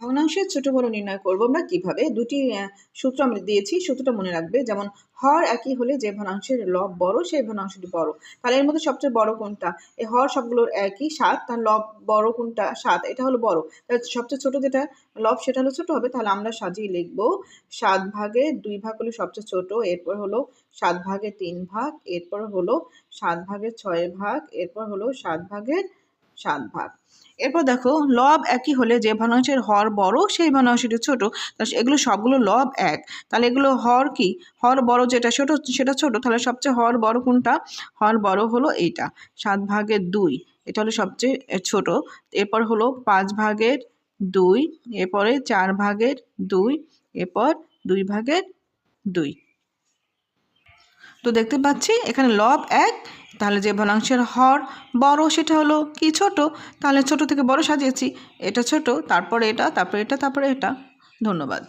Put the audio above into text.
ভগ্নাংশের ছোট বড় নির্ণয় করব। আমরা কীভাবে? দুটি সূত্র আমরা দিয়েছি, সূত্রটা মনে রাখবে। যেমন, হর একই হলে যে ভগ্নাংশের লব বড়, সেই ভগ্নাংশটি বড়। তাহলে এর মধ্যে সবচেয়ে বড় কোনটা? এই হর সবগুলোর একই সাত, তার লব বড় কোনটা? সাত, এটা হলো বড়। তাহলে সবচেয়ে ছোট যেটা লব, সেটা হলো ছোট হবে। তাহলে আমরা সাজিয়ে লিখব, সাত ভাগে দুই ভাগ হলো সবচেয়ে ছোট, এরপর হলো সাত ভাগে তিন ভাগ, এরপর হলো সাত ভাগের ছয় ভাগ, এরপর হলো সাত ভাগের সাত ভাগ। এরপর দেখো, লব একই হলে যে ভগ্নাংশের হর বড়, সেই ভগ্নাংশটি ছোট। তাহলে এগুলো সবগুলো লব এক। তাহলে এগুলো হর কি? হর বড় যেটা ছোট, সেটা ছোট। তাহলে সবচেয়ে হর বড় কোনটা? হর বড় হলো এইটা। সাত ভাগের দুই, এটা হলো সবচেয়ে ছোট। এরপর হলো পাঁচ ভাগের দুই, এরপরে চার ভাগের দুই, এরপর দুই ভাগের দুই। তো দেখতে পাচ্ছি এখানে লব এক, তাহলে যে ভনাংশের হর বড় সেটা হলো কি ছোট? তাহলে ছোট থেকে বড় সাজিয়েছি, এটা ছোট, তারপরে এটা তারপরে এটা তারপরে এটা। ধন্যবাদ।